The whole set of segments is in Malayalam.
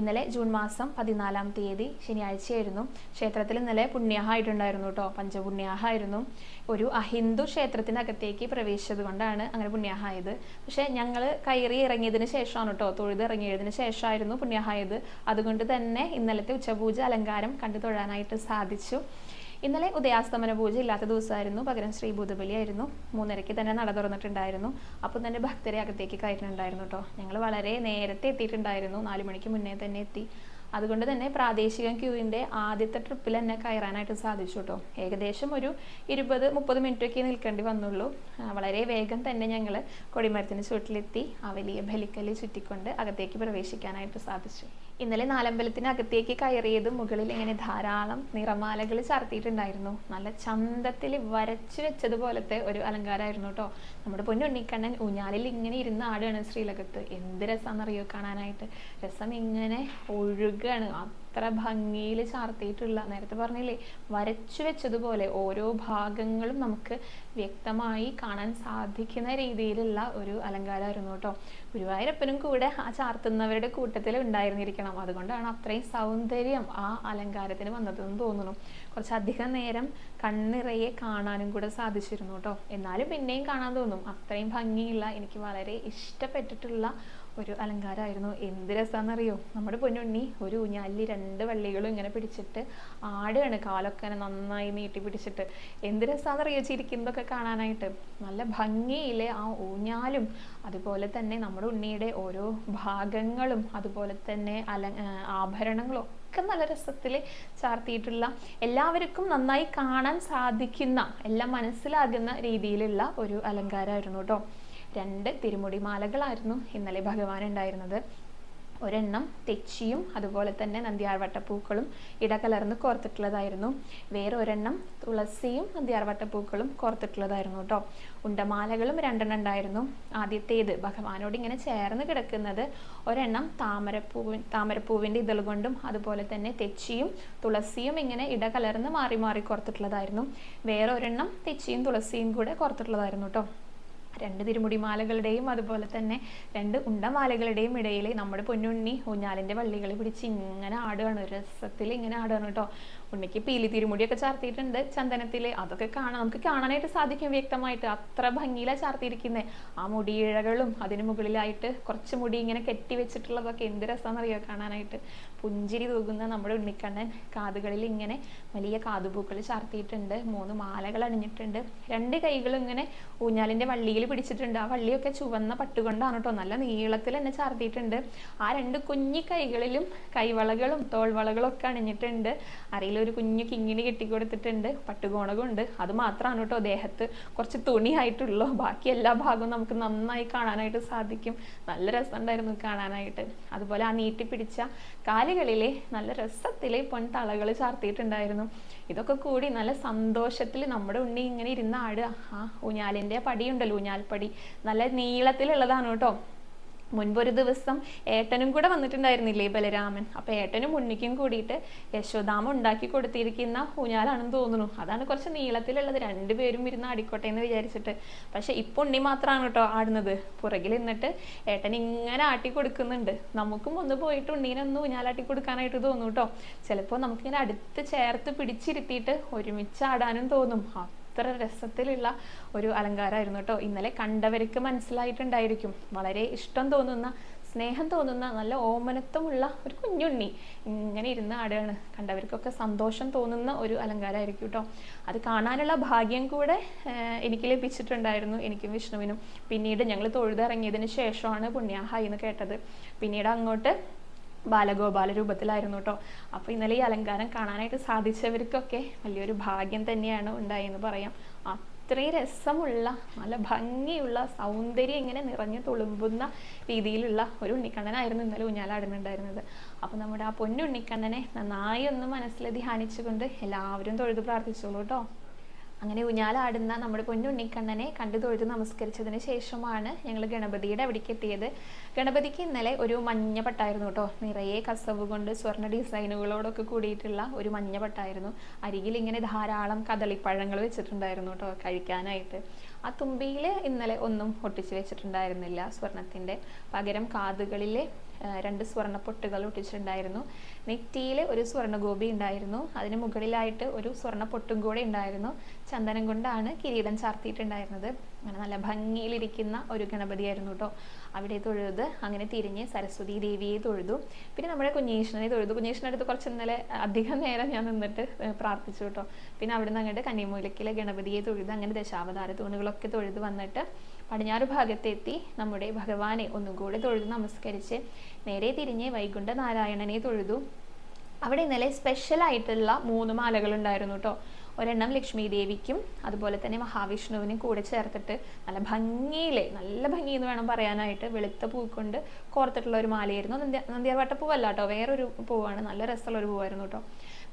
ഇന്നലെ ജൂൺ മാസം പതിനാലാം തീയതി ശനിയാഴ്ചയായിരുന്നു. ക്ഷേത്രത്തിൽ ഇന്നലെ പുണ്യാഹായിട്ടുണ്ടായിരുന്നു കേട്ടോ പഞ്ചപുണ്യാഹായിരുന്നു ഒരു അഹിന്ദു ക്ഷേത്രത്തിനകത്തേക്ക് പ്രവേശിച്ചത് കൊണ്ടാണ് അങ്ങനെ പുണ്യാഹായത് പക്ഷേ ഞങ്ങൾ കയറി ഇറങ്ങിയതിന് ശേഷമാണ് കേട്ടോ തൊഴുത് ഇറങ്ങിയതിന് ശേഷമായിരുന്നു പുണ്യാഹായത് അതുകൊണ്ട് തന്നെ ഇന്നലത്തെ ഉച്ചപൂജ അലങ്കാരം കണ്ടു തൊഴാനായിട്ട് സാധിച്ചു. ഇന്നലെ ഉദയാസ്തമന പൂജ ഇല്ലാത്ത ദിവസമായിരുന്നു. പകരം ശ്രീ ബുധബലിയായിരുന്നു. മൂന്നരയ്ക്ക് തന്നെ നട തുറന്നിട്ടുണ്ടായിരുന്നു. അപ്പം തന്നെ ഭക്തരെ അകത്തേക്ക് കയറ്റുന്നുണ്ടായിരുന്നു കേട്ടോ. ഞങ്ങൾ വളരെ നേരത്തെ എത്തിയിട്ടുണ്ടായിരുന്നു. നാല് മണിക്ക് മുന്നേ തന്നെ എത്തി. അതുകൊണ്ട് തന്നെ പ്രാദേശിക ക്യൂവിന്റെ ആദ്യത്തെ ട്രിപ്പിൽ തന്നെ കയറാനായിട്ട് സാധിച്ചു കേട്ടോ ഏകദേശം ഒരു ഇരുപത് മുപ്പത് മിനിറ്റൊക്കെ നിൽക്കേണ്ടി വന്നുള്ളൂ. വളരെ വേഗം തന്നെ ഞങ്ങൾ കൊടിമരത്തിന് ചുവട്ടിലെത്തി ആ വലിയ ബലിക്കല്ല് ചുറ്റിക്കൊണ്ട് അകത്തേക്ക് പ്രവേശിക്കാനായിട്ട് സാധിച്ചു. ഇന്നലെ നാലമ്പലത്തിന് അകത്തേക്ക് കയറിയത് മുകളിൽ ഇങ്ങനെ ധാരാളം നിറമാലകൾ ചാർത്തിയിട്ടുണ്ടായിരുന്നു. നല്ല ചന്തത്തിൽ വരച്ചു വെച്ചതുപോലത്തെ ഒരു അലങ്കാരമായിരുന്നു കേട്ടോ നമ്മുടെ പൊന്നുണ്ണിക്കണ്ണൻ ഊഞ്ഞാലിൽ ഇങ്ങനെ ഇരുന്ന് ആടുകയാണ് ശ്രീലകത്ത്. എന്ത് രസമാണെന്നറിയോ കാണാനായിട്ട്. രസം ഇങ്ങനെ ഒഴുകാണ് അത്ര ഭംഗിയിൽ ചാർത്തിയിട്ടുള്ള നേരത്തെ പറഞ്ഞില്ലേ വരച്ചു വെച്ചതുപോലെ ഓരോ ഭാഗങ്ങളും നമുക്ക് വ്യക്തമായി കാണാൻ സാധിക്കുന്ന രീതിയിലുള്ള ഒരു അലങ്കാരമായിരുന്നു കേട്ടോ. ഗുരുവായൂരപ്പനും കൂടെ ആ ചാർത്തുന്നവരുടെ കൂട്ടത്തിൽ ഉണ്ടായിരുന്നിരിക്കണം. അതുകൊണ്ടാണ് അത്രയും സൗന്ദര്യം ആ അലങ്കാരത്തിന് വന്നതെന്ന് തോന്നുന്നു. കുറച്ചധികം നേരം കണ്ണിറയെ കാണാനും കൂടെ സാധിച്ചിരുന്നു കേട്ടോ എന്നാലും പിന്നെയും കാണാൻ തോന്നും. അത്രയും ഭംഗിയുള്ള എനിക്ക് വളരെ ഇഷ്ടപ്പെട്ടിട്ടുള്ള ഒരു അലങ്കാരമായിരുന്നു. എന്ത് രസമാണെന്നറിയോ നമ്മുടെ പൊന്നുണ്ണി ഒരു ഊഞ്ഞാലിൽ രണ്ട് വള്ളികളും ഇങ്ങനെ പിടിച്ചിട്ട് ആടുകയാണ്. കാലൊക്കെ ഇങ്ങനെ നന്നായി നീട്ടി പിടിച്ചിട്ട്. എന്ത് രസമാണെന്നറിയോ ചിരിക്കുന്നതൊക്കെ കാണാനായിട്ട്? നല്ല ഭംഗിയിലെ ആ ഊഞ്ഞാലും അതുപോലെ തന്നെ നമ്മുടെ ഉണ്ണിയുടെ ഓരോ ഭാഗങ്ങളും അതുപോലെ തന്നെ അല ആഭരണങ്ങളും ഒക്കെ നല്ല രസത്തിൽ ചാർത്തിയിട്ടുള്ള എല്ലാവർക്കും നന്നായി കാണാൻ സാധിക്കുന്ന എല്ലാം മനസ്സിലാകുന്ന രീതിയിലുള്ള ഒരു അലങ്കാരമായിരുന്നു കേട്ടോ. രണ്ട് തിരുമുടി മാലകളായിരുന്നു ഇന്നലെ ഭഗവാൻ ഉണ്ടായിരുന്നത്. ഒരെണ്ണം തെച്ചിയും അതുപോലെ തന്നെ നന്ദിയാർവട്ടപ്പൂക്കളും ഇടകലർന്ന് കോർത്തിട്ടുള്ളതായിരുന്നു. വേറെ ഒരെണ്ണം തുളസിയും നന്ദിയാർവട്ടപ്പൂക്കളും കോർത്തിട്ടുള്ളതായിരുന്നു കേട്ടോ ഉണ്ടമാലകളും രണ്ടെണ്ണം ഉണ്ടായിരുന്നു. ആദ്യത്തേത് ഭഗവാനോട് ഇങ്ങനെ ചേർന്ന് കിടക്കുന്നത് ഒരെണ്ണം താമരപ്പൂവിൻ താമരപ്പൂവിന്റെ ഇതൾ കൊണ്ടും അതുപോലെ തന്നെ തെച്ചിയും തുളസിയും ഇങ്ങനെ ഇടകലർന്ന് മാറി മാറി കോർത്തിട്ടുള്ളതായിരുന്നു. വേറെ ഒരെണ്ണം തെച്ചിയും തുളസിയും കൂടെ കോർത്തിട്ടുള്ളതായിരുന്നു കേട്ടോ രണ്ട് തിരുമുടിമാലകളുടെയും അതുപോലെ തന്നെ രണ്ട് ഉണ്ടമാലകളുടെയും ഇടയിൽ നമ്മുടെ പൊന്നുണ്ണി ഊഞ്ഞാലിന്റെ വള്ളികൾ പിടിച്ച് ഇങ്ങനെ ആടുകയാണ് രസത്തിൽ ഇങ്ങനെ ആടുകയാണ് കേട്ടോ. ഉണ്ണിക്ക് പീലി തിരുമുടിയൊക്കെ ചാർത്തിയിട്ടുണ്ട്. ചന്ദനത്തിൽ അതൊക്കെ കാണാൻ നമുക്ക് കാണാനായിട്ട് സാധിക്കും വ്യക്തമായിട്ട്. അത്ര ഭംഗിയിലാണ് ചാർത്തിയിരിക്കുന്നത് ആ മുടിയിഴകളും അതിന് മുകളിലായിട്ട് കുറച്ച് മുടി ഇങ്ങനെ കെട്ടി വെച്ചിട്ടുള്ളതൊക്കെ എന്ത് രസമാണെന്നറിയോ കാണാനായിട്ട്. പുഞ്ചിരി തൂകുന്ന നമ്മുടെ ഉണ്ണിക്കണ്ണൻ കാതുകളിൽ ഇങ്ങനെ വലിയ കാതുപൂക്കൾ ചാർത്തിയിട്ടുണ്ട്. മൂന്ന് മാലകൾ അണിഞ്ഞിട്ടുണ്ട്. രണ്ട് കൈകളും ഇങ്ങനെ ഊഞ്ഞാലിന്റെ വള്ളിയിൽ പിടിച്ചിട്ടുണ്ട്. ആ വള്ളിയൊക്കെ ചുവന്ന പട്ടുകൊണ്ടാണ് കേട്ടോ നല്ല നീളത്തിൽ തന്നെ ചാർത്തിയിട്ടുണ്ട്. ആ രണ്ട് കുഞ്ഞി കൈകളിലും കൈവളകളും തോൾവളകളും ഒക്കെ അണിഞ്ഞിട്ടുണ്ട്. അരയിൽ ഒരു കുഞ്ഞു കിങ്ങിണി കെട്ടിക്കൊടുത്തിട്ടുണ്ട്. പട്ടുകോണകമുണ്ട്. അത് മാത്രമാണ് കേട്ടോ ദേഹത്ത് കുറച്ച് തുണിയായിട്ടുള്ളൂ. ബാക്കി എല്ലാ ഭാഗവും നമുക്ക് നന്നായി കാണാനായിട്ട് സാധിക്കും. നല്ല രസം രസമുണ്ടായിരുന്നു കാണാനായിട്ട്. അതുപോലെ ആ നീട്ടി പിടിച്ച കാലുകളിലെ നല്ല രസത്തിലെ പൊൻതളകൾ ചാർത്തിയിട്ടുണ്ടായിരുന്നു. ഇതൊക്കെ കൂടി നല്ല സന്തോഷത്തിൽ നമ്മുടെ ഉണ്ണി ഇങ്ങനെ ഇരുന്ന് ആടുക. ആ ഊഞ്ഞാലിന്റെ പടിയുണ്ടല്ലോ ഊഞ്ഞാൽപ്പടി. നല്ല നീളത്തിലുള്ളതാണ് കേട്ടോ. മുൻപൊരു ദിവസം ഏട്ടനും കൂടെ വന്നിട്ടുണ്ടായിരുന്നില്ലേ ബലരാമൻ? അപ്പൊ ഏട്ടനും ഉണ്ണിക്കും കൂടിയിട്ട് യശോദാമ ഉണ്ടാക്കി കൊടുത്തിരിക്കുന്ന ഊഞ്ഞാലാണെന്ന് തോന്നുന്നു. അതാണ് കുറച്ച് നീളത്തിലുള്ളത്. രണ്ടുപേരും ഇരുന്ന് ആടിക്കോട്ടെ എന്ന് വിചാരിച്ചിട്ട്. പക്ഷെ ഇപ്പൊ ഉണ്ണി മാത്രമാണ് കേട്ടോ ആടുന്നത്. പുറകിൽ നിന്നിട്ട് ഏട്ടൻ ഇങ്ങനെ ആട്ടി കൊടുക്കുന്നുണ്ട്. നമുക്കും ഒന്ന് പോയിട്ട് ഉണ്ണീനെ ഒന്ന് ഊഞ്ഞാലാട്ടി കൊടുക്കാനായിട്ട് തോന്നും കേട്ടോ. ചിലപ്പോ നമുക്കിങ്ങനെ അടുത്ത് ചേർത്ത് പിടിച്ചിരുത്തിയിട്ട് ഒരുമിച്ച് ആടാനും തോന്നും. അത്ര രസത്തിലുള്ള ഒരു അലങ്കാരമായിരുന്നു കേട്ടോ. ഇന്നലെ കണ്ടവർക്ക് മനസ്സിലായിട്ടുണ്ടായിരിക്കും. വളരെ ഇഷ്ടം തോന്നുന്ന സ്നേഹം തോന്നുന്ന നല്ല ഓമനത്വമുള്ള ഒരു കുഞ്ഞുണ്ണി ഇങ്ങനെ ഇരുന്ന് ആടുകയാണ്. കണ്ടവർക്കൊക്കെ സന്തോഷം തോന്നുന്ന ഒരു അലങ്കാരമായിരിക്കും കേട്ടോ. അത് കാണാനുള്ള ഭാഗ്യം കൂടെ എനിക്ക് ലഭിച്ചിട്ടുണ്ടായിരുന്നു എനിക്കും വിഷ്ണുവിനും. പിന്നീട് ഞങ്ങൾ തൊഴുതിറങ്ങിയതിന് ശേഷമാണ് പുണ്യാഹായി എന്ന് കേട്ടത്. പിന്നീട് അങ്ങോട്ട് ബാലഗോപാല രൂപത്തിലായിരുന്നു കേട്ടോ അപ്പോൾ ഇന്നലെ ഈ അലങ്കാരം കാണാനായിട്ട് സാധിച്ചവർക്കൊക്കെ വലിയൊരു ഭാഗ്യം തന്നെയാണ് ഉണ്ടായെന്ന് പറയാം. അത്രയും രസമുള്ള നല്ല ഭംഗിയുള്ള സൗന്ദര്യം ഇങ്ങനെ നിറഞ്ഞു തുളുമ്പുന്ന രീതിയിലുള്ള ഒരു ഉണ്ണിക്കണ്ണനായിരുന്നു ഇന്നലെ ഊഞ്ഞാലാടുന്നുണ്ടായിരുന്നത് അപ്പോൾ നമ്മുടെ ആ പൊന്നുണ്ണിക്കണ്ണനെ നന്നായി ഒന്ന് മനസ്സിൽ ധ്യാനിച്ചുകൊണ്ട് എല്ലാവരും തൊഴുത് പ്രാർത്ഥിച്ചോളൂ കേട്ടോ അങ്ങനെ ഊഞ്ഞാലാടുന്ന നമ്മുടെ പൊന്നുണ്ണിക്കണ്ണനെ കണ്ടു തൊഴുത് നമസ്കരിച്ചതിന് ശേഷമാണ് ഞങ്ങൾ ഗണപതിയുടെ അവിടേക്ക് എത്തിയത്. ഗണപതിക്ക് ഇന്നലെ ഒരു മഞ്ഞ പട്ടായിരുന്നു കേട്ടോ. നിറയെ കസവ് കൊണ്ട് സ്വർണ ഡിസൈനുകളോടൊക്കെ കൂടിയിട്ടുള്ള ഒരു മഞ്ഞ പട്ടായിരുന്നു. അരികിൽ ഇങ്ങനെ ധാരാളം കദളിപ്പഴങ്ങൾ വെച്ചിട്ടുണ്ടായിരുന്നു കേട്ടോ കഴിക്കാനായിട്ട്. ആ തുമ്പിയിൽ ഇന്നലെ ഒന്നും ഒട്ടിച്ചു വെച്ചിട്ടുണ്ടായിരുന്നില്ല സ്വർണത്തിന്റെ പകരം കാതുകളിൽ രണ്ട് സ്വർണ പൊട്ടുകൾ ഒട്ടിച്ചിട്ടുണ്ടായിരുന്നു. നെറ്റിയിൽ ഒരു സ്വർണ ഗോപി ഉണ്ടായിരുന്നു. അതിന് മുകളിലായിട്ട് ഒരു സ്വർണ പൊട്ടും കൂടെ ഉണ്ടായിരുന്നു. ചന്ദനം കൊണ്ടാണ് കിരീടം ചാർത്തിയിട്ടുണ്ടായിരുന്നത്. അങ്ങനെ നല്ല ഭംഗിയിലിരിക്കുന്ന ഒരു ഗണപതിയായിരുന്നു കേട്ടോ അവിടെ തൊഴുത് അങ്ങനെ തിരിഞ്ഞ് സരസ്വതി ദേവിയെ തൊഴുതു. പിന്നെ നമ്മുടെ കുഞ്ഞീഷ്ണനെ തൊഴുതു. കുഞ്ഞീഷ്ണന്റെ അടുത്ത് കുറച്ച് ഇന്നലെ അധികം നേരം ഞാൻ നിന്നിട്ട് പ്രാർത്ഥിച്ചു കേട്ടോ. പിന്നെ അവിടെ നിന്ന് അങ്ങോട്ട് കന്നിമൂലക്കിലെ ഗണപതിയെ തൊഴുത് അങ്ങനെ ദശാവതാര തൂണുകളൊക്കെ തൊഴുത് വന്നിട്ട് പടിഞ്ഞാറ് ഭാഗത്തെത്തി നമ്മുടെ ഭഗവാനെ ഒന്നും കൂടെ തൊഴുത് നമസ്കരിച്ച് നേരെ തിരിഞ്ഞ് വൈകുണ്ഠ നാരായണനെ തൊഴുതു. അവിടെ ഇന്നലെ സ്പെഷ്യൽ ആയിട്ടുള്ള മൂന്ന് മാലകൾ ഉണ്ടായിരുന്നു കേട്ടോ. ഒരെണ്ണം ലക്ഷ്മി ദേവിക്കും അതുപോലെ തന്നെ മഹാവിഷ്ണുവിനും കൂടെ ചേർത്തിട്ട് നല്ല ഭംഗിയിലെ നല്ല ഭംഗി എന്ന് വേണം പറയാനായിട്ട് വെളുത്ത പൂക്കൊണ്ട് കോർത്തിട്ടുള്ള ഒരു മാലയായിരുന്നു. നന്ദ്യ നന്ദ്യാർവട്ട പൂവല്ല കേട്ടോ വേറൊരു പൂവാണ്. നല്ല രസമുള്ള ഒരു പൂവായിരുന്നു കേട്ടോ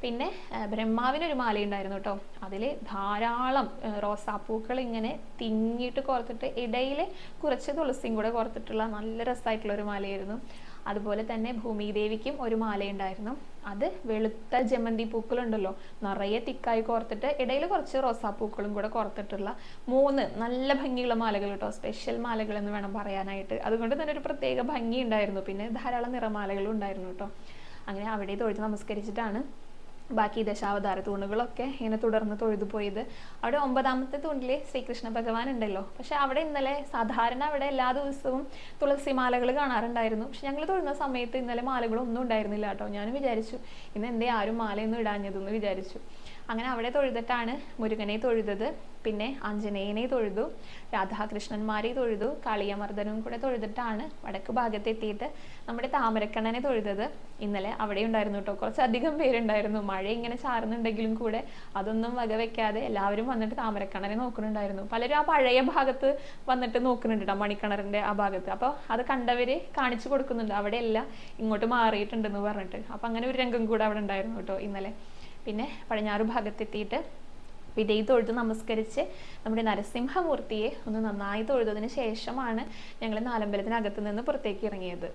പിന്നെ ബ്രഹ്മാവിനൊരു മാലയുണ്ടായിരുന്നു കേട്ടോ അതിൽ ധാരാളം റോസാപ്പൂക്കൾ ഇങ്ങനെ തിങ്ങിയിട്ട് കോർത്തിട്ട് ഇടയിൽ കുറച്ച് തുളസിയും കൂടെ കോർത്തിട്ടുള്ള നല്ല രസമായിട്ടുള്ള ഒരു മാലയായിരുന്നു. അതുപോലെ തന്നെ ഭൂമിദേവിക്കും ഒരു മാലയുണ്ടായിരുന്നു. അത് വെളുത്ത ജമന്തി പൂക്കളുണ്ടല്ലോ. നിറയെ തിക്കായി കോർത്തിട്ട് ഇടയിൽ കുറച്ച് റോസാപ്പൂക്കളും കൂടെ കോർത്തിട്ടുള്ള മൂന്ന് നല്ല ഭംഗിയുള്ള മാലകൾ കേട്ടോ. സ്പെഷ്യൽ മാലകൾ എന്ന് വേണം പറയാനായിട്ട്. അതുകൊണ്ട് തന്നെ ഒരു പ്രത്യേക ഭംഗി ഉണ്ടായിരുന്നു പിന്നെ ധാരാളം നിറമാലകളും ഉണ്ടായിരുന്നു കേട്ടോ. അങ്ങനെ അവിടെ തൊഴുത്ത് നമസ്കരിച്ചിട്ടാണ് ബാക്കി ദശാവതാര തൂണുകളൊക്കെ ഇങ്ങനെ തുടർന്ന് തൊഴുതു പോയത്. അവിടെ ഒമ്പതാമത്തെ തൂണിൽ ശ്രീകൃഷ്ണ ഭഗവാൻ ഉണ്ടല്ലോ. പക്ഷെ അവിടെ ഇന്നലെ സാധാരണ അവിടെ എല്ലാ ദിവസവും തുളസി മാലകൾ കാണാറുണ്ടായിരുന്നു. പക്ഷെ ഞങ്ങൾ തൊഴുന്ന സമയത്ത് ഇന്നലെ മാലകളൊന്നും ഉണ്ടായിരുന്നില്ല കേട്ടോ. ഞാൻ വിചാരിച്ചു ഇന്ന് എന്തേ ആരും മാലയൊന്നും ഇടാഞ്ഞതെന്ന് വിചാരിച്ചു. അങ്ങനെ അവിടെ തൊഴുതിട്ടാണ് മുരുകനെ തൊഴുതത്. പിന്നെ ആഞ്ജനേയനെ തൊഴുതു രാധാകൃഷ്ണന്മാരെ തൊഴുതു കാളിയമർദ്ദനും കൂടെ തൊഴുതിട്ടാണ് വടക്ക് ഭാഗത്ത് എത്തിയിട്ട് നമ്മുടെ താമരക്കണ്ണനെ തൊഴുതത്. ഇന്നലെ അവിടെ ഉണ്ടായിരുന്നു കേട്ടോ. കുറച്ചധികം പേരുണ്ടായിരുന്നു. മഴ ഇങ്ങനെ ചാറുന്നുണ്ടെങ്കിലും കൂടെ അതൊന്നും വകവെക്കാതെ എല്ലാവരും വന്നിട്ട് താമരക്കണ്ണനെ നോക്കുന്നുണ്ടായിരുന്നു. പലരും ആ പഴയ ഭാഗത്ത് വന്നിട്ട് നോക്കുന്നുണ്ട് കേട്ടോ ആ ഭാഗത്ത്. അപ്പോൾ അത് കണ്ടവര് കാണിച്ചു കൊടുക്കുന്നുണ്ട്. അവിടെയല്ല ഇങ്ങോട്ട് മാറിയിട്ടുണ്ടെന്ന് പറഞ്ഞിട്ട്. അപ്പൊ അങ്ങനെ ഒരു രംഗം കൂടെ അവിടെ ഉണ്ടായിരുന്നു കേട്ടോ ഇന്നലെ. പിന്നെ പടിഞ്ഞാറ് ഭാഗത്തെത്തിയിട്ട് വിധേയി തൊഴുത് നമസ്കരിച്ച് നമ്മുടെ നരസിംഹമൂർത്തിയെ ഒന്ന് നന്നായി തൊഴുതതിന് ശേഷമാണ് ഞങ്ങൾ നാലമ്പലത്തിനകത്ത് നിന്ന് പുറത്തേക്ക് ഇറങ്ങിയത്.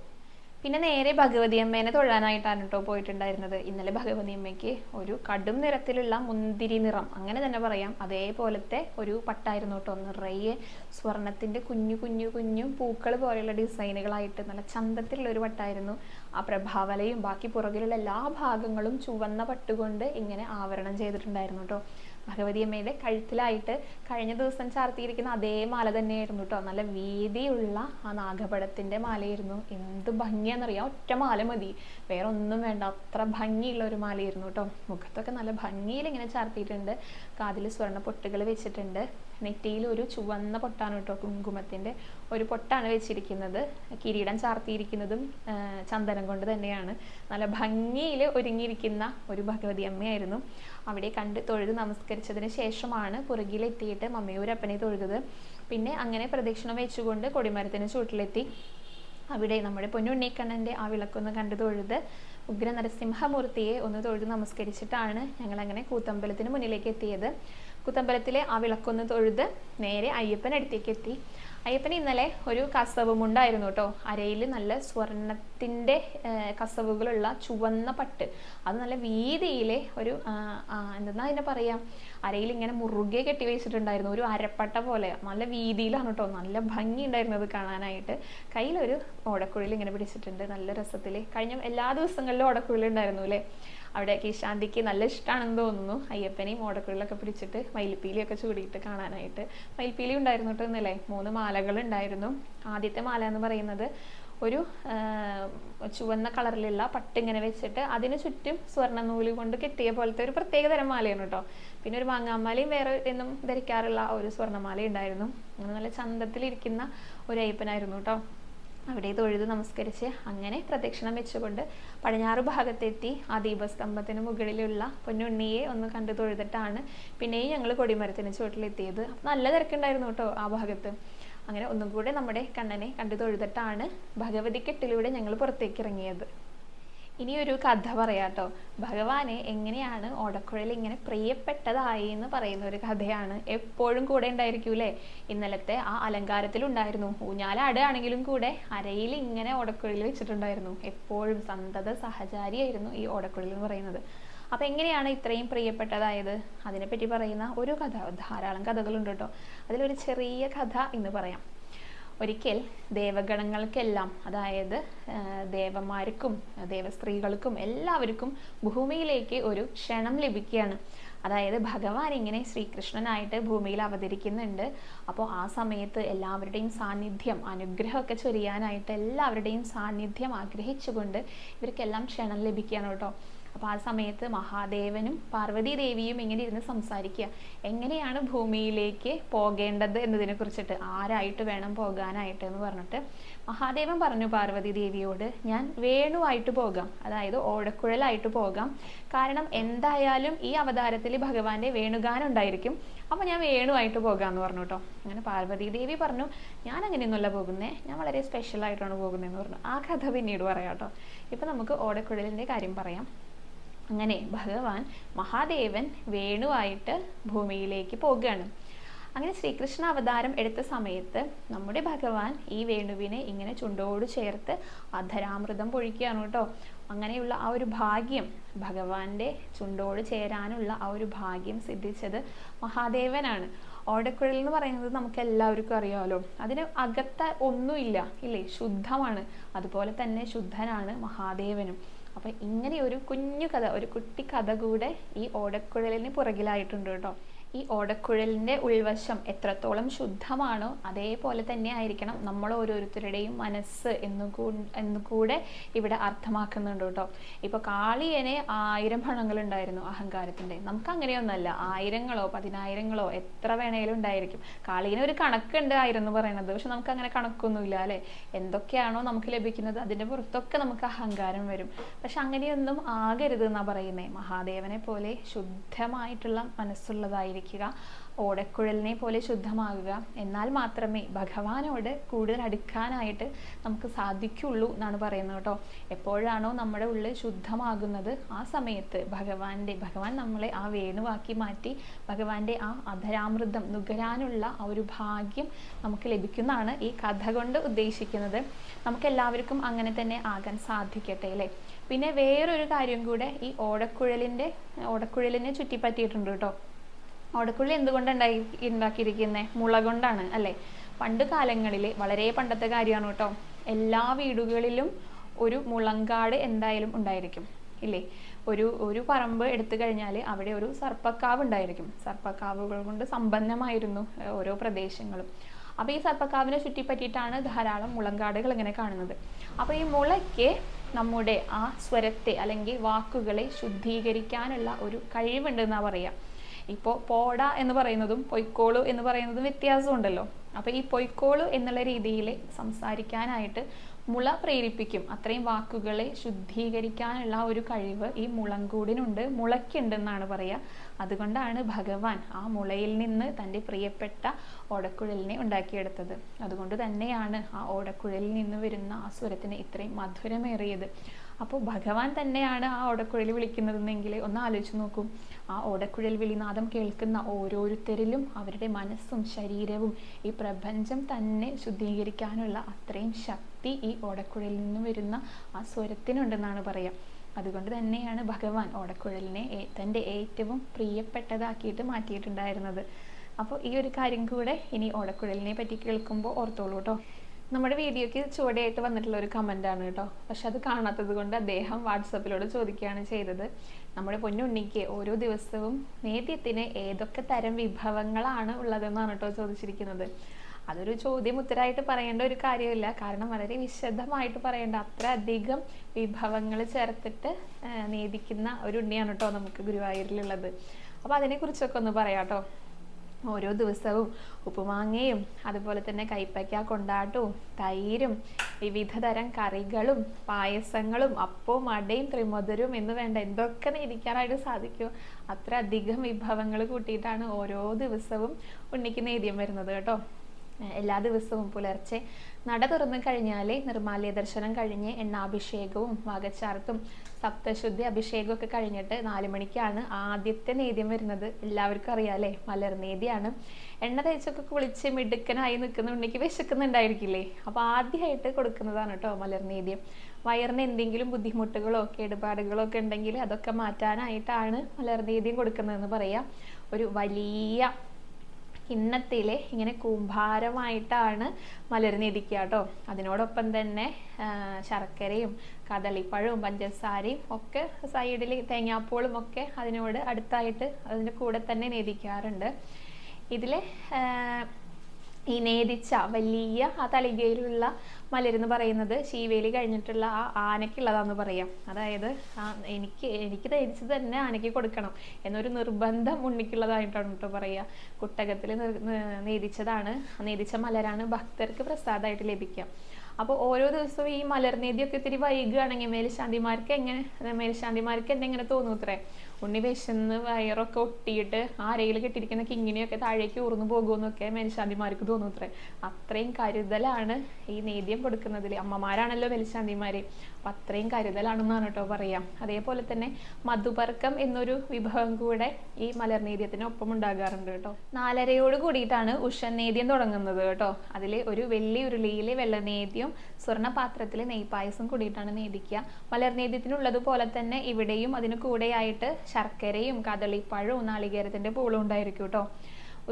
പിന്നെ നേരെ ഭഗവതി അമ്മേനെ തൊഴാനായിട്ടാണ് കേട്ടോ പോയിട്ടുണ്ടായിരുന്നത്. ഇന്നലെ ഭഗവതി അമ്മയ്ക്ക് ഒരു കടും നിറത്തിലുള്ള മുന്തിരി നിറം അങ്ങനെ തന്നെ പറയാം. അതേപോലത്തെ ഒരു പട്ടായിരുന്നു കേട്ടോ നിറയെ സ്വർണത്തിന്റെ കുഞ്ഞു കുഞ്ഞു കുഞ്ഞു പൂക്കൾ പോലെയുള്ള ഡിസൈനുകളായിട്ട് നല്ല ചന്തത്തിലുള്ള ഒരു പട്ടായിരുന്നു. ആ പ്രഭാവലയും ബാക്കി പുറകിലുള്ള എല്ലാ ഭാഗങ്ങളും ചുവന്ന പട്ടുകൊണ്ട് ഇങ്ങനെ ആവരണം ചെയ്തിട്ടുണ്ടായിരുന്നു കേട്ടോ ഭഗവതി അമ്മയുടെ കഴുത്തിലായിട്ട് കഴിഞ്ഞ ദിവസം ചാർത്തിയിരിക്കുന്ന അതേ മാല തന്നെയായിരുന്നു കേട്ടോ നല്ല വീതിയുള്ള ആ നാഗപടത്തിന്റെ മാലയായിരുന്നു. എന്ത് ഭംഗിയാണെന്നറിയാം ഒറ്റ മാല മതി. വേറെ ഒന്നും വേണ്ട. അത്ര ഭംഗിയുള്ള ഒരു മാലയായിരുന്നു കേട്ടോ മുഖത്തൊക്കെ നല്ല ഭംഗിയിൽ ഇങ്ങനെ ചാർത്തിയിട്ടുണ്ട്. കാതിൽ സ്വർണ പൊട്ടുകൾ വെച്ചിട്ടുണ്ട്. നെറ്റിയിൽ ഒരു ചുവന്ന പൊട്ടാണ് കേട്ടോ കുങ്കുമത്തിന്റെ ഒരു പൊട്ടാണ് വെച്ചിരിക്കുന്നത്. കിരീടം ചാർത്തിയിരിക്കുന്നതും ചന്ദനം കൊണ്ട് തന്നെയാണ്. നല്ല ഭംഗിയിൽ ഒരുങ്ങിയിരിക്കുന്ന ഒരു ഭഗവതി അമ്മയായിരുന്നു. അവിടെ കണ്ട് തൊഴുത് നമസ്കരിച്ചതിന് ശേഷമാണ് പുറകിലെത്തിയിട്ട് മമ്മയൂരപ്പനെ തൊഴുതത്. പിന്നെ അങ്ങനെ പ്രദക്ഷിണം വെച്ചുകൊണ്ട് കൊടിമരത്തിന് ചൂട്ടിലെത്തി അവിടെ നമ്മുടെ പൊന്നുണ്ണിക്കണ്ണന്റെ ആ വിളക്കൊന്ന് കണ്ടു തൊഴുത് ഉഗ്ര നരസിംഹമൂർത്തിയെ ഒന്ന് തൊഴുത് നമസ്കരിച്ചിട്ടാണ് ഞങ്ങൾ അങ്ങനെ കൂത്തമ്പലത്തിന് മുന്നിലേക്ക് എത്തിയത്. കൂത്തമ്പലത്തിലെ ആ വിളക്കൊന്ന് തൊഴുത് നേരെ അയ്യപ്പൻ അടുത്തേക്ക് എത്തി. അയ്യപ്പൻ ഇന്നലെ ഒരു കസവുമുണ്ടായിരുന്നു കേട്ടോ. അരയിൽ നല്ല സ്വർണത്തിന്റെ കസവുകളുള്ള ചുവന്ന പട്ട്. അത് നല്ല വീതിയിലെ ഒരു എന്താ അതിനെ പറയാം? അരയിൽ ഇങ്ങനെ മുറുകെ കെട്ടി വെച്ചിട്ടുണ്ടായിരുന്നു. ഒരു അരപ്പട്ട പോലെ. നല്ല വീതിയിലാണ് കേട്ടോ നല്ല ഭംഗി ഉണ്ടായിരുന്നത് കാണാനായിട്ട്. കയ്യിലൊരു ഓടക്കുഴൽ ഇങ്ങനെ പിടിച്ചിട്ടുണ്ട്. നല്ല രസത്തിൽ കഴിഞ്ഞ എല്ലാ ദിവസങ്ങളിലും ഓടക്കുഴൽ ഉണ്ടായിരുന്നു അല്ലേ അവിടെ കിശാന്തിക്ക് നല്ല ഇഷ്ടമാണെന്ന് തോന്നുന്നു. അയ്യപ്പനെയും ഓടക്കുഴലൊക്കെ പിടിച്ചിട്ട് മയിൽപ്പീലിയൊക്കെ ചൂടിയിട്ട് കാണാനായിട്ട്. മയിൽപ്പീലി ഉണ്ടായിരുന്നു കേട്ടോ ഇന്നലെ. മൂന്ന് മാലകൾ ഉണ്ടായിരുന്നു. ആദ്യത്തെ മാല എന്ന് പറയുന്നത് ഒരു ചുവന്ന കളറിലുള്ള പട്ടിങ്ങനെ വെച്ചിട്ട് അതിന് ചുറ്റും സ്വർണ നൂൽ കൊണ്ട് കെട്ടിയ പോലത്തെ ഒരു പ്രത്യേക തരം മാലയാണ് കേട്ടോ പിന്നെ ഒരു മാങ്ങാമാലയും വേറെ എന്നും ധരിക്കാറുള്ള ഒരു സ്വർണമാല ഉണ്ടായിരുന്നു. അങ്ങനെ നല്ല ചന്തത്തിലിരിക്കുന്ന ഒരു അയ്യപ്പനായിരുന്നു കേട്ടോ അവിടെ തൊഴുത് നമസ്കരിച്ച് അങ്ങനെ പ്രദക്ഷിണം വെച്ചുകൊണ്ട് പടിഞ്ഞാറ് ഭാഗത്തെത്തി ആ ദീപസ്തംഭത്തിന് മുകളിലുള്ള പൊന്നുണ്ണിയെ ഒന്ന് കണ്ടു തൊഴുതിട്ടാണ് പിന്നെയും ഞങ്ങൾ കൊടിമരത്തിന് ചുവട്ടിലെത്തിയത്. നല്ല തിരക്കുണ്ടായിരുന്നു കേട്ടോ ആ ഭാഗത്ത്. അങ്ങനെ ഒന്നും കൂടെ നമ്മുടെ കണ്ണനെ കണ്ടു തൊഴുതിട്ടാണ് ഭഗവതി കെട്ടിലൂടെ ഞങ്ങൾ പുറത്തേക്ക് ഇറങ്ങിയത്. ഇനി ഒരു കഥ പറയാട്ടോ. ഭഗവാനെ എങ്ങനെയാണ് ഓടക്കുഴൽ ഇങ്ങനെ പ്രിയപ്പെട്ടതായി എന്ന് പറയുന്ന ഒരു കഥയാണ് എപ്പോഴും കൂടെ ഉണ്ടായിരിക്കൂലേ ഇന്നലത്തെ ആ അലങ്കാരത്തിൽ ഉണ്ടായിരുന്നു. ഊഞ്ഞാലാടുകയാണെങ്കിലും കൂടെ അരയിൽ ഇങ്ങനെ ഓടക്കുഴൽ വെച്ചിട്ടുണ്ടായിരുന്നു. എപ്പോഴും സന്തത സഹചാരിയായിരുന്നു ഈ ഓടക്കുഴൽ എന്ന് പറയുന്നത്. അപ്പൊ എങ്ങനെയാണ് ഇത്രയും പ്രിയപ്പെട്ടതായത്? അതിനെപ്പറ്റി പറയുന്ന ഒരു കഥ ധാരാളം കഥകളുണ്ട് കേട്ടോ. അതിലൊരു ചെറിയ കഥ എന്ന് പറയാം. ഒരിക്കൽ ദേവഗണങ്ങൾക്കെല്ലാം അതായത് ദേവന്മാർക്കും ദേവസ്ത്രീകൾക്കും എല്ലാവർക്കും ഭൂമിയിലേക്ക് ഒരു ക്ഷണം ലഭിക്കുകയാണ്. അതായത് ഭഗവാൻ ഇങ്ങനെ ശ്രീകൃഷ്ണനായിട്ട് ഭൂമിയിൽ അവതരിക്കുന്നുണ്ട്. അപ്പോൾ ആ സമയത്ത് എല്ലാവരുടെയും സാന്നിധ്യം അനുഗ്രഹമൊക്കെ ചൊരിയാനായിട്ട് എല്ലാവരുടെയും സാന്നിധ്യം ആഗ്രഹിച്ചുകൊണ്ട് ഇവർക്കെല്ലാം ക്ഷണം ലഭിക്കുകയാണ് കേട്ടോ. അപ്പോൾ ആ സമയത്ത് മഹാദേവനും പാർവതി ദേവിയും ഇങ്ങനെ ഇരുന്ന് സംസാരിക്കുക. എങ്ങനെയാണ് ഭൂമിയിലേക്ക് പോകേണ്ടത് എന്നതിനെ കുറിച്ചിട്ട് ആരായിട്ട് വേണം പോകാനായിട്ട് എന്ന് പറഞ്ഞിട്ട് മഹാദേവൻ പറഞ്ഞു പാർവതി ദേവിയോട് ഞാൻ വേണുവായിട്ട് പോകാം. അതായത് ഓടക്കുഴലായിട്ട് പോകാം. കാരണം എന്തായാലും ഈ അവതാരത്തിൽ ഭഗവാന്റെ വേണുഗാനം ഉണ്ടായിരിക്കും. അപ്പോൾ ഞാൻ വേണുവായിട്ട് പോകാമെന്ന് പറഞ്ഞു കേട്ടോ അങ്ങനെ പാർവതി ദേവി പറഞ്ഞു ഞാൻ അങ്ങനെയൊന്നുമല്ല പോകുന്നേ. ഞാൻ വളരെ സ്പെഷ്യൽ ആയിട്ടാണ് പോകുന്നതെന്ന് പറഞ്ഞു. ആ കഥ പിന്നീട് പറയാം കേട്ടോ ഇപ്പം നമുക്ക് ഓടക്കുഴലിന്റെ കാര്യം പറയാം. അങ്ങനെ ഭഗവാൻ മഹാദേവൻ വേണുവായിട്ട് ഭൂമിയിലേക്ക് പോകുകയാണ് അങ്ങനെ ശ്രീകൃഷ്ണ അവതാരം എടുത്ത സമയത്ത് നമ്മുടെ ഭഗവാൻ ഈ വേണുവിനെ ഇങ്ങനെ ചുണ്ടോട് ചേർത്ത് അധരാമൃതം പൊഴിക്കുകയാണ് കേട്ടോ. അങ്ങനെയുള്ള ആ ഒരു ഭാഗ്യം ഭഗവാന്റെ ചുണ്ടോട് ചേരാനുള്ള ആ ഒരു ഭാഗ്യം സിദ്ധിച്ചത് മഹാദേവനാണ്. ഓടക്കുഴൽ എന്ന് പറയുന്നത് നമുക്ക് എല്ലാവർക്കും അറിയാമല്ലോ അതിന് അകത്ത ഒന്നുമില്ല ഇല്ലേ? ശുദ്ധമാണ്. അതുപോലെ തന്നെ ശുദ്ധനാണ് മഹാദേവനും. അപ്പൊ ഇങ്ങനെ ഒരു കുഞ്ഞു കഥ ഒരു കുട്ടി കഥ കൂടെ ഈ ഓടക്കുഴലിന് പുറകിലായിട്ടുണ്ട് കേട്ടോ. ഈ ഓടക്കുഴലിന്റെ ഉൾവശം എത്രത്തോളം ശുദ്ധമാണോ അതേപോലെ തന്നെ ആയിരിക്കണം നമ്മൾ ഓരോരുത്തരുടെയും മനസ്സ് എന്നുകൂ എന്നുകൂടെ ഇവിടെ അർത്ഥമാക്കുന്നുണ്ട് കേട്ടോ. ഇപ്പൊ കാളിയനെ ആയിരം ഭണങ്ങൾ ഉണ്ടായിരുന്നു അഹങ്കാരത്തിന്റെ. നമുക്ക് അങ്ങനെയൊന്നുമല്ല. ആയിരങ്ങളോ പതിനായിരങ്ങളോ എത്ര വേണേലും ഉണ്ടായിരിക്കും. കാളിയന് ഒരു കണക്കുണ്ട് പറയണത്. പക്ഷെ നമുക്ക് അങ്ങനെ കണക്കൊന്നുമില്ല അല്ലേ? എന്തൊക്കെയാണോ നമുക്ക് ലഭിക്കുന്നത് അതിന്റെ പുറത്തൊക്കെ നമുക്ക് അഹങ്കാരം വരും. പക്ഷെ അങ്ങനെയൊന്നും ആകരുത് എന്നാ പറയുന്നത് മഹാദേവനെ പോലെ ശുദ്ധമായിട്ടുള്ള മനസ്സുള്ളതായിരിക്കുക ഓടക്കുഴലിനെ പോലെ ശുദ്ധമാകുക. എന്നാൽ മാത്രമേ ഭഗവാനോട് കൂടുതൽ അടുക്കാനായിട്ട് നമുക്ക് സാധിക്കുള്ളൂ എന്നാണ് പറയുന്നത് കേട്ടോ. എപ്പോഴാണോ നമ്മുടെ ഉള്ളിൽ ശുദ്ധമാകുന്നത് ആ സമയത്ത് ഭഗവാന്റെ ഭഗവാൻ നമ്മളെ ആ വേണുവാക്കി മാറ്റി ഭഗവാന്റെ ആ അധരാമൃതം നുകരാനുള്ള ആ ഒരു ഭാഗ്യം നമുക്ക് ലഭിക്കുന്നതാണ് ഈ കഥ കൊണ്ട് ഉദ്ദേശിക്കുന്നത്. നമുക്ക് എല്ലാവർക്കും അങ്ങനെ തന്നെ ആകാൻ സാധിക്കട്ടെ അല്ലേ? പിന്നെ വേറൊരു കാര്യം കൂടെ ഈ ഓടക്കുഴലിന്റെ ഓടക്കുഴലിനെ ചുറ്റിപ്പറ്റിയിട്ടുണ്ട് കേട്ടോ. ഓടക്കുഴൽ എന്തുകൊണ്ട് ഉണ്ടായി ഉണ്ടാക്കിയിരിക്കുന്നത് മുള കൊണ്ടാണ് അല്ലേ? പണ്ട് കാലങ്ങളിൽ വളരെ പണ്ടത്തെ കാര്യമാണ് കേട്ടോ. എല്ലാ വീടുകളിലും ഒരു മുളങ്കാട് എന്തായാലും ഉണ്ടായിരിക്കും ഇല്ലേ? ഒരു ഒരു പറമ്പ് എടുത്തു കഴിഞ്ഞാൽ അവിടെ ഒരു സർപ്പക്കാവ് ഉണ്ടായിരിക്കും. സർപ്പക്കാവുകൾ കൊണ്ട് സമ്പന്നമായിരുന്നു ഓരോ പ്രദേശങ്ങളും. അപ്പോൾ ഈ സർപ്പക്കാവിനെ ചുറ്റിപ്പറ്റിയിട്ടാണ് ധാരാളം മുളങ്കാടുകൾ ഇങ്ങനെ കാണുന്നത്. അപ്പോൾ ഈ മുളയ്ക്ക് നമ്മുടെ ആ സ്വരത്തെ അല്ലെങ്കിൽ വാക്കുകളെ ശുദ്ധീകരിക്കാനുള്ള ഒരു കഴിവുണ്ട് പറയുക പറയാ. ഇപ്പോൾ പോട എന്ന് പറയുന്നതും പൊയ്ക്കോളു എന്ന് പറയുന്നതും വ്യത്യാസമുണ്ടല്ലോ. അപ്പോൾ ഈ പൊയ്ക്കോളു എന്നുള്ള രീതിയിൽ സംസാരിക്കാനായിട്ട് മുള പ്രേരിപ്പിക്കും. അത്രയും വാക്കുകളെ ശുദ്ധീകരിക്കാനുള്ള ഒരു കഴിവ് ഈ മുളങ്കൂടിനുണ്ട് മുളയ്ക്കുണ്ടെന്നാണ് പറയുക അതുകൊണ്ടാണ് ഭഗവാൻ ആ മുളയിൽ നിന്ന് തന്റെ പ്രിയപ്പെട്ട ഓടക്കുഴലിനെ ഉണ്ടാക്കിയെടുത്തത്. അതുകൊണ്ട് തന്നെയാണ് ആ ഓടക്കുഴലിൽ നിന്ന് വരുന്ന ആ സ്വരത്തിന് ഇത്രയും മധുരമേറിയത്. അപ്പോൾ ഭഗവാൻ തന്നെയാണ് ആ ഓടക്കുഴൽ വിളിക്കുന്നതെന്നെങ്കിൽ ഒന്ന് ആലോചിച്ച് നോക്കൂ. ആ ഓടക്കുഴൽ വിളിനാദം കേൾക്കുന്ന ഓരോരുത്തരിലും അവരുടെ മനസ്സും ശരീരവും ഈ പ്രപഞ്ചം തന്നെ ശുദ്ധീകരിക്കാനുള്ള അത്രയും ശക്തി ഈ ഓടക്കുഴലിൽ നിന്ന് വരുന്ന ആ സ്വരത്തിനുണ്ടെന്നാണ് പറയുക അതുകൊണ്ട് തന്നെയാണ് ഭഗവാൻ ഓടക്കുഴലിനെ തന്റെ ഏറ്റവും പ്രിയപ്പെട്ടതാക്കിയിട്ട് മാറ്റിയിട്ടുണ്ടായിരുന്നത്. അപ്പോൾ ഈ ഒരു കാര്യം കൂടെ ഇനി ഓടക്കുഴലിനെ പറ്റി കേൾക്കുമ്പോൾ ഓർത്തോളൂ കേട്ടോ നമ്മുടെ വീഡിയോക്ക് ചുവടെയായിട്ട് വന്നിട്ടുള്ള ഒരു കമന്റ് ആണ് കേട്ടോ. പക്ഷെ അത് കാണാത്തത് കൊണ്ട് അദ്ദേഹം വാട്സപ്പിലൂടെ ചോദിക്കുകയാണ് ചെയ്തത്. നമ്മുടെ പൊന്നുണ്ണിക്ക് ഓരോ ദിവസവും നേദ്യത്തിന് ഏതൊക്കെ തരം വിഭവങ്ങളാണ് ഉള്ളതെന്നാണ് കേട്ടോ ചോദിച്ചിരിക്കുന്നത്. അതൊരു ചോദ്യം ഉത്തരമായിട്ട് പറയേണ്ട ഒരു കാര്യമില്ല. കാരണം വളരെ വിശദമായിട്ട് പറയേണ്ട അത്ര അധികം വിഭവങ്ങൾ ചേർത്തിട്ട് നേദിക്കുന്ന ഒരു ഉണ്ണിയാണ് കേട്ടോ നമുക്ക് ഗുരുവായൂരിലുള്ളത്. അപ്പോൾ അതിനെക്കുറിച്ചൊക്കെ ഒന്ന് പറയാം കേട്ടോ. ഓരോ ദിവസവും ഉപ്പുമാങ്ങയും അതുപോലെ തന്നെ കൈപ്പയ്ക്ക കൊണ്ടാട്ടവും തൈരും വിവിധ തരം കറികളും പായസങ്ങളും അപ്പവും അടയും ത്രിമധുരവും എന്ന് വേണ്ട എന്തൊക്കെ ഇരിക്കാനായിട്ട് സാധിക്കും. അത്ര അധികം വിഭവങ്ങൾ കൂട്ടിയിട്ടാണ് ഓരോ ദിവസവും ഉണ്ണിക്ക് നേദ്യം വരുന്നത് കേട്ടോ. എല്ലാ ദിവസവും പുലർച്ചെ നട തുറന്നു കഴിഞ്ഞാൽ നിർമാല്യ ദർശനം കഴിഞ്ഞ് എണ്ണാഭിഷേകവും വാഗച്ചാർത്തും സപ്തശുദ്ധി അഭിഷേകമൊക്കെ കഴിഞ്ഞിട്ട് നാല് മണിക്കാണ് ആദ്യത്തെ നേദ്യം വരുന്നത്. എല്ലാവർക്കും അറിയാലേ മലർനേദ്യാണ് എണ്ണ തേച്ചൊക്കെ കുളിച്ച് മിടുക്കനായി നിൽക്കുന്ന ഉണ്ണിക്ക് വിശക്കുന്നുണ്ടായിരിക്കില്ലേ? അപ്പോൾ ആദ്യമായിട്ട് കൊടുക്കുന്നതാണ് കേട്ടോ മലർനേദ്യം വയറിന് എന്തെങ്കിലും ബുദ്ധിമുട്ടുകളോ കേടുപാടുകളോ ഒക്കെ ഉണ്ടെങ്കിൽ അതൊക്കെ മാറ്റാനായിട്ടാണ് മലർനേദ്യം കൊടുക്കുന്നതെന്ന് പറയാം. ഒരു വലിയ കിണ്ണത്തിലെ ഇങ്ങനെ കൂമ്പാരമായിട്ടാണ് മലർന്നിരിക്കുക കേട്ടോ. അതിനോടൊപ്പം തന്നെ ശർക്കരയും കദളിപ്പഴവും പഞ്ചസാരയും ഒക്കെ സൈഡിൽ തേങ്ങാപ്പൂളും ഒക്കെ അതിനോട് അടുത്തായിട്ട് അതിന്റെ കൂടെ തന്നെ നേദിക്കാറുണ്ട് ഇതിൽ ഈ നേദിച്ച വലിയ ആ തളികയിലുള്ള മലരെന്ന് പറയുന്നത് ശീവേലി കഴിഞ്ഞിട്ടുള്ള ആ ആനയ്ക്കുള്ളതാന്ന് പറയാം. അതായത് ആ എനിക്ക് എനിക്ക് ധരിച്ചത് തന്നെ ആനയ്ക്ക് കൊടുക്കണം എന്നൊരു നിർബന്ധം ഉണ്ണിക്കുള്ളതായിട്ടാണ് കേട്ടോ പറയുക കുട്ടകത്തിൽ നേദിച്ചതാണ് നേദിച്ച മലരാണ് ഭക്തർക്ക് പ്രസാദമായിട്ട് ലഭിക്കുക. അപ്പോൾ ഓരോ ദിവസവും ഈ മലർനേദിയൊക്കെ ഇത്തിരി വൈകുകയാണെങ്കിൽ മേൽശാന്തിമാർക്ക് എങ്ങനെ മേൽശാന്തിമാർക്ക് എന്നെ എങ്ങനെ തോന്നും ഇത്രേ ഉണ്ണി വിശന്ന് വയറൊക്കെ ഒട്ടിയിട്ട് ആ അരയിൽ കെട്ടിയിരിക്കുന്ന കിങ്ങിനെയൊക്കെ താഴേക്ക് ഊർന്നു പോകുമെന്നൊക്കെ മേൽശാന്തിമാർക്ക് തോന്നും ഇത്രേ അത്രയും കരുതലാണ് ഈ നേദ്യം കൊടുക്കുന്നതിൽ അമ്മമാരാണല്ലോ മേൽശാന്തിമാര്. അപ്പം അത്രയും കരുതലാണെന്നാണ് കേട്ടോ പറയാം. അതേപോലെ തന്നെ മധുപർക്കം എന്നൊരു വിഭവം കൂടെ ഈ മലർനേദ്യത്തിനൊപ്പം ഉണ്ടാകാറുണ്ട് കേട്ടോ നാലരയോട് കൂടിയിട്ടാണ് ഉഷനേദ്യം തുടങ്ങുന്നത് കേട്ടോ അതിൽ ഒരു വെള്ളി വെള്ള വെള്ളനേദ്യം സ്വർണപാത്രത്തിൽ നെയ്പായസം കൂടിയിട്ടാണ് നേദിക്കുക മലർനേദ്യത്തിനുള്ളതുപോലെ തന്നെ ഇവിടെയും അതിന് കൂടെയായിട്ട് ശർക്കരയും കദളിപ്പഴവും നാളികേരത്തിന്റെ പൂളും ഉണ്ടായിരിക്കും കേട്ടോ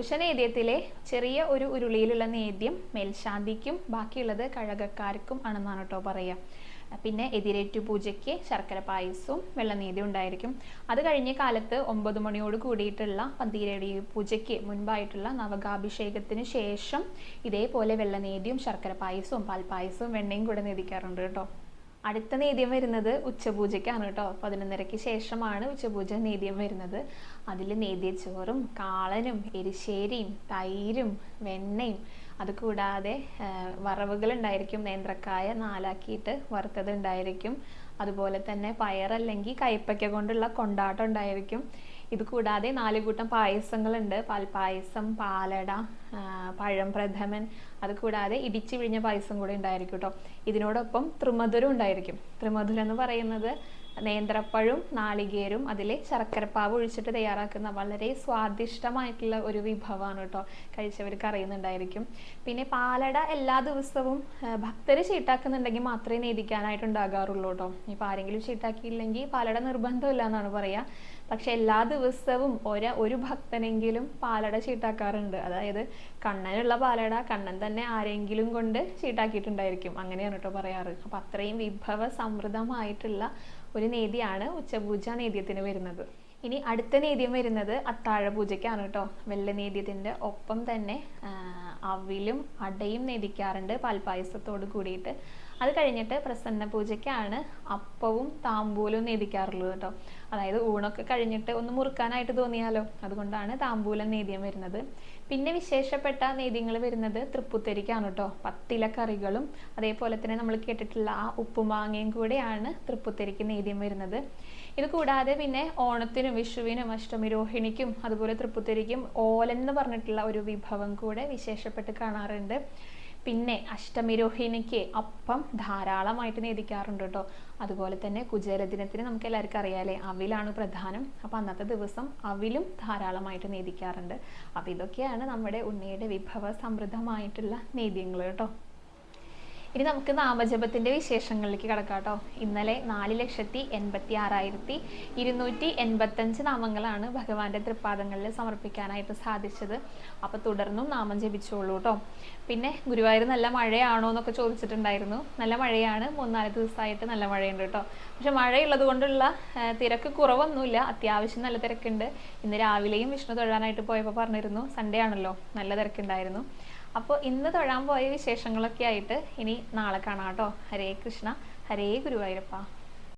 ഉഷനേദ്യത്തിലെ ചെറിയ ഒരു ഉരുളിയിലുള്ള നേദ്യം മേൽശാന്തിക്കും ബാക്കിയുള്ളത് കഴകക്കാർക്കും ആണെന്നാണ് കേട്ടോ പറയുക. പിന്നെ എതിരേറ്റു പൂജയ്ക്ക് ശർക്കര പായസവും വെള്ളനീതി ഉണ്ടായിരിക്കും. അത് കഴിഞ്ഞ കാലത്ത് ഒമ്പത് മണിയോട് കൂടിയിട്ടുള്ള പന്തീരടി പൂജയ്ക്ക് മുൻപായിട്ടുള്ള നവകാഭിഷേകത്തിന് ശേഷം ഇതേപോലെ വെള്ളനേദ്യവും ശർക്കര പായസവും പാൽപ്പായസവും വെണ്ണയും കൂടെ നേദിക്കാറുണ്ട് കേട്ടോ. അടുത്ത നേദ്യം വരുന്നത് ഉച്ചപൂജയ്ക്കാണ് കേട്ടോ. പതിനൊന്നരയ്ക്ക് ശേഷമാണ് ഉച്ചപൂജ നേദ്യം വരുന്നത്. അതിൽ നേദ്യച്ചോറും കാളനും എരിശ്ശേരിയും തൈരും വെണ്ണയും അത് കൂടാതെ വറവുകൾ ഉണ്ടായിരിക്കും നേന്ത്രക്കായ നാലാക്കിയിട്ട് വറുത്തത് ഉണ്ടായിരിക്കും അതുപോലെ തന്നെ പയറല്ലെങ്കിൽ കയ്പ്പയ്ക്ക കൊണ്ടുള്ള കൊണ്ടാട്ടം ഉണ്ടായിരിക്കും. ഇത് കൂടാതെ നാല് കൂട്ടം പായസങ്ങളുണ്ട്. പാൽപ്പായസം പാലട പഴം പ്രഥമൻ അത് കൂടാതെ ഇടിച്ചു പിഴിഞ്ഞ പായസം കൂടെ ഉണ്ടായിരിക്കും കേട്ടോ ഇതിനോടൊപ്പം ത്രിമധുരം ഉണ്ടായിരിക്കും. ത്രിമധുരം എന്ന് പറയുന്നത് നേന്ത്രപ്പഴവും നാളികേരും അതിലെ ശർക്കരപ്പാവ് ഒഴിച്ചിട്ട് തയ്യാറാക്കുന്ന വളരെ സ്വാദിഷ്ടമായിട്ടുള്ള ഒരു വിഭവമാണ് കേട്ടോ. കഴിച്ചവർക്ക് അറിയുന്നുണ്ടായിരിക്കും. പിന്നെ പാലട എല്ലാ ദിവസവും ഭക്തർ ചീട്ടാക്കുന്നുണ്ടെങ്കിൽ മാത്രമേ നേദിക്കാനായിട്ട് ഉണ്ടാകാറുള്ളൂ കേട്ടോ. ഇപ്പം ആരെങ്കിലും ചീട്ടാക്കിയില്ലെങ്കിൽ പാലട നിർബന്ധമില്ല എന്നാണ് പറയുക പക്ഷെ എല്ലാ ദിവസവും ഒര ഒരു ഭക്തനെങ്കിലും പാലട ചീട്ടാക്കാറുണ്ട്. അതായത് കണ്ണനുള്ള പാലട കണ്ണൻ തന്നെ ആരെങ്കിലും കൊണ്ട് ചീട്ടാക്കിയിട്ടുണ്ടായിരിക്കും. അങ്ങനെയാണ് കേട്ടോ പറയാറ്. അപ്പം അത്രയും വിഭവ സമൃദ്ധമായിട്ടുള്ള ഒരു നേദിയാണ് ഉച്ചപൂജ നേദ്യത്തിന് വരുന്നത്. ഇനി അടുത്ത നേദ്യം വരുന്നത് അത്താഴ പൂജയ്ക്കാണ് കേട്ടോ. വെള്ള നേദ്യത്തിന്റെ ഒപ്പം തന്നെ അവിലും അടയും നേദിക്കാറുണ്ട് പാൽപ്പായസത്തോട് കൂടിയിട്ട്. അത് കഴിഞ്ഞിട്ട് പ്രസന്ന പൂജയ്ക്കാണ് അപ്പവും താമ്പൂലും നേദിക്കാറുള്ളത് കേട്ടോ. അതായത് ഊണൊക്കെ കഴിഞ്ഞിട്ട് ഒന്ന് മുറുക്കാനായിട്ട് തോന്നിയാലോ? അതുകൊണ്ടാണ് താമ്പൂലം നേദ്യം വരുന്നത്. പിന്നെ വിശേഷപ്പെട്ട നേദ്യങ്ങൾ വരുന്നത് തൃപ്പുത്തരിക്കാണ് കേട്ടോ. പത്തില കറികളും അതേപോലെ തന്നെ നമ്മൾ കേട്ടിട്ടുള്ള ആ ഉപ്പുമാങ്ങയും കൂടെയാണ് തൃപ്പുത്തരിക്ക് നേദ്യം വരുന്നത്. ഇത് കൂടാതെ പിന്നെ ഓണത്തിനും വിഷുവിനും അഷ്ടമി രോഹിണിക്കും അതുപോലെ തൃപ്പുത്തരിക്കും ഓലൻ എന്ന് പറഞ്ഞിട്ടുള്ള ഒരു വിഭവം കൂടെ വിശേഷപ്പെട്ട് കാണാറുണ്ട്. പിന്നെ അഷ്ടമി രോഹിണിക്ക് അപ്പം ധാരാളമായിട്ട് നേദിക്കാറുണ്ട് കേട്ടോ. അതുപോലെ തന്നെ കുചേലദിനത്തിന് നമുക്ക് എല്ലാവർക്കും അറിയാലേ അവിലാണ് പ്രധാനം. അപ്പം അന്നത്തെ ദിവസം അവിലും ധാരാളമായിട്ട് നേദിക്കാറുണ്ട്. അപ്പോൾ ഇതൊക്കെയാണ് നമ്മുടെ ഉണ്ണിയുടെ വിഭവ സമൃദ്ധമായിട്ടുള്ള നേദ്യങ്ങൾ കേട്ടോ. ഇനി നമുക്ക് നാമജപത്തിന്റെ വിശേഷങ്ങളിലേക്ക് കിടക്കാം കേട്ടോ ഇന്നലെ നാല് ലക്ഷത്തി എൺപത്തി ആറായിരത്തി ഇരുന്നൂറ്റി എൺപത്തഞ്ച് നാമങ്ങളാണ് ഭഗവാന്റെ തൃപ്പാദങ്ങളിൽ സമർപ്പിക്കാനായിട്ട് സാധിച്ചത്. അപ്പോൾ തുടർന്നും നാമം ജപിച്ചോളൂ കേട്ടോ പിന്നെ ഗുരുവായൂർ നല്ല മഴയാണോ എന്നൊക്കെ ചോദിച്ചിട്ടുണ്ടായിരുന്നു. നല്ല മഴയാണ്. മൂന്നാൽ ദിവസമായിട്ട് നല്ല മഴയുണ്ട് കേട്ടോ പക്ഷെ മഴയുള്ളത് കൊണ്ടുള്ള തിരക്ക് കുറവൊന്നുമില്ല. അത്യാവശ്യം നല്ല തിരക്കുണ്ട്. ഇന്ന് രാവിലെയും വിഷ്ണു തൊഴാനായിട്ട് പോയപ്പോൾ പറഞ്ഞിരുന്നു സൺഡേ ആണല്ലോ. നല്ല തിരക്കുണ്ടായിരുന്നു. അപ്പോൾ ഇന്ന് തൊഴാൻ പോയ വിശേഷങ്ങളൊക്കെ ആയിട്ട് ഇനി നാളെ കാണാം കേട്ടോ. ഹരേ കൃഷ്ണ. ഹരേ ഗുരുവായൂരപ്പ.